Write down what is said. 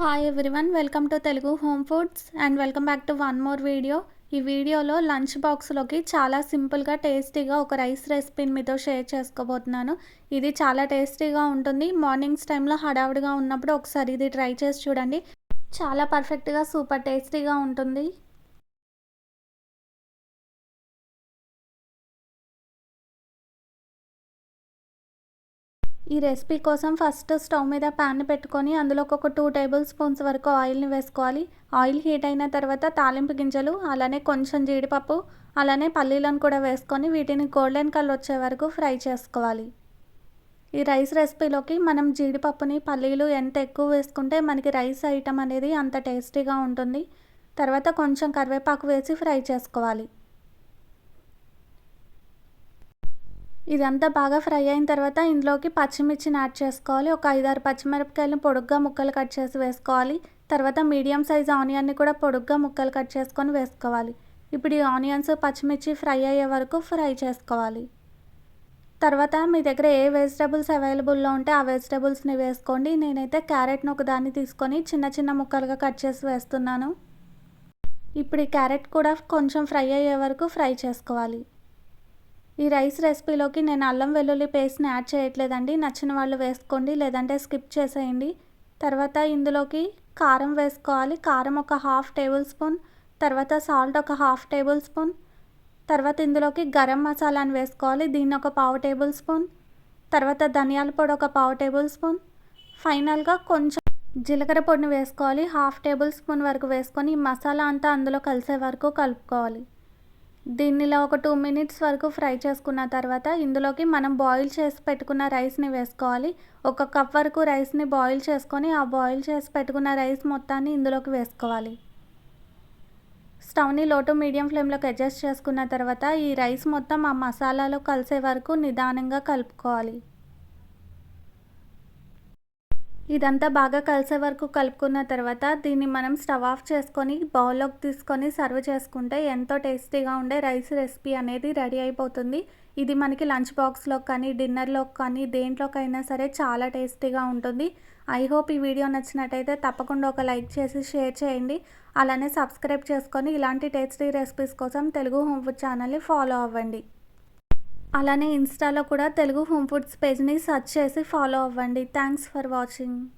Hi everyone welcome to Telugu home foods and welcome back to one more video ఈ వీడియోలో lunch బాక్స్లోకి చాలా సింపుల్గా టేస్టీగా ఒక రైస్ రెసిపీని మీతో షేర్ చేసుకోబోతున్నాను. ఇది చాలా టేస్టీగా ఉంటుంది. మార్నింగ్స్ టైంలో హడావుడిగా ఉన్నప్పుడు ఒకసారి ఇది ట్రై చేసి చూడండి. చాలా పర్ఫెక్ట్గా సూపర్ టేస్టీగా ఉంటుంది. ఈ రెసిపీ కోసం ఫస్ట్ స్టవ్ మీద ప్యాన్ పెట్టుకొని అందులో ఒక టూ టేబుల్ స్పూన్స్ వరకు ఆయిల్ని వేసుకోవాలి. ఆయిల్ హీట్ అయిన తర్వాత తాలింపు గింజలు అలానే కొంచెం జీడిపప్పు అలానే పల్లీలను కూడా వేసుకొని వీటిని గోల్డెన్ కలర్ వచ్చే వరకు ఫ్రై చేసుకోవాలి. ఈ రైస్ రెసిపీలోకి మనం జీడిపప్పుని పల్లీలు ఎంత ఎక్కువ వేసుకుంటే మనకి రైస్ ఐటమ్ అనేది అంత టేస్టీగా ఉంటుంది. తర్వాత కొంచెం కరివేపాకు వేసి ఫ్రై చేసుకోవాలి. ఇదంతా బాగా ఫ్రై అయిన తర్వాత ఇందులోకి పచ్చిమిర్చిని యాడ్ చేసుకోవాలి. ఒక ఐదారు పచ్చిమిరపకాయలను పొడుగ్గా ముక్కలు కట్ చేసి వేసుకోవాలి. తర్వాత మీడియం సైజ్ ఆనియన్ని కూడా పొడుగ్గా ముక్కలు కట్ చేసుకొని వేసుకోవాలి. ఇప్పుడు ఈ ఆనియన్స్ పచ్చిమిర్చి ఫ్రై అయ్యే వరకు ఫ్రై చేసుకోవాలి. తర్వాత మీ దగ్గర ఏ వెజిటబుల్స్ అవైలబుల్లో ఉంటే ఆ వెజిటబుల్స్ని వేసుకోండి. నేనైతే క్యారెట్ను ఒక దాన్ని తీసుకొని చిన్న చిన్న ముక్కలుగా కట్ చేసి వేస్తున్నాను. ఇప్పుడు ఈ క్యారెట్ కూడా కొంచెం ఫ్రై అయ్యే వరకు ఫ్రై చేసుకోవాలి. ఈ రైస్ రెసిపీలోకి నేను అల్లం వెల్లుల్లి పేస్ట్ని యాడ్ చేయట్లేదండి. నచ్చిన వాళ్ళు వేసుకోండి లేదంటే స్కిప్ చేసేయండి. తర్వాత ఇందులోకి కారం వేసుకోవాలి. కారం ఒక హాఫ్ టేబుల్ స్పూన్ తర్వాత సాల్ట్ ఒక హాఫ్ టేబుల్ స్పూన్ తర్వాత ఇందులోకి గరం మసాలాని వేసుకోవాలి దీన్ని ఒక పావు టేబుల్ స్పూన్ తర్వాత ధనియాల పొడి ఒక పావు టేబుల్ స్పూన్. ఫైనల్గా కొంచెం జీలకర్ర పొడిని వేసుకోవాలి. హాఫ్ టేబుల్ స్పూన్ వరకు వేసుకొని మసాలా అంతా అందులో కలిసే వరకు కలుపుకోవాలి. దీనిలో ఒక టూ మినిట్స్ వరకు ఫ్రై చేసుకున్న తర్వాత ఇందులోకి మనం బాయిల్ చేసి పెట్టుకున్న రైస్ని వేసుకోవాలి. ఒక కప్ వరకు రైస్ని బాయిల్ చేసుకొని ఆ బాయిల్ చేసి పెట్టుకున్న రైస్ మొత్తాన్ని ఇందులోకి వేసుకోవాలి. స్టవ్ని లోటు మీడియం ఫ్లేమ్లోకి అడ్జస్ట్ చేసుకున్న తర్వాత ఈ రైస్ మొత్తం ఆ మసాలాలో కలిసే వరకు నిదానంగా కలుపుకోవాలి. ఇదంతా బాగా కలిసే వరకు కలుపుకున్న తర్వాత దీన్ని మనం స్టవ్ ఆఫ్ చేసుకొని బౌల్లోకి తీసుకొని సర్వ్ చేసుకుంటే ఎంతో టేస్టీగా ఉండే రైస్ రెసిపీ అనేది రెడీ అయిపోతుంది. ఇది మనకి లంచ్ బాక్స్లో కానీ డిన్నర్లో కానీ దేంట్లోకైనా సరే చాలా టేస్టీగా ఉంటుంది. ఐ హోప్ ఈ వీడియో నచ్చినట్టయితే తప్పకుండా ఒక లైక్ చేసి షేర్ చేయండి. అలానే సబ్స్క్రైబ్ చేసుకొని ఇలాంటి టేస్టీ రెసిపీస్ కోసం తెలుగు హోమ్ ఫుడ్ ఛానల్ని ఫాలో అవ్వండి. అలానే ఇన్స్టాలో కూడా తెలుగు హోమ్ ఫుడ్స్ పేజ్ని సెర్చ్ చేసి ఫాలో అవ్వండి. Thanks for watching.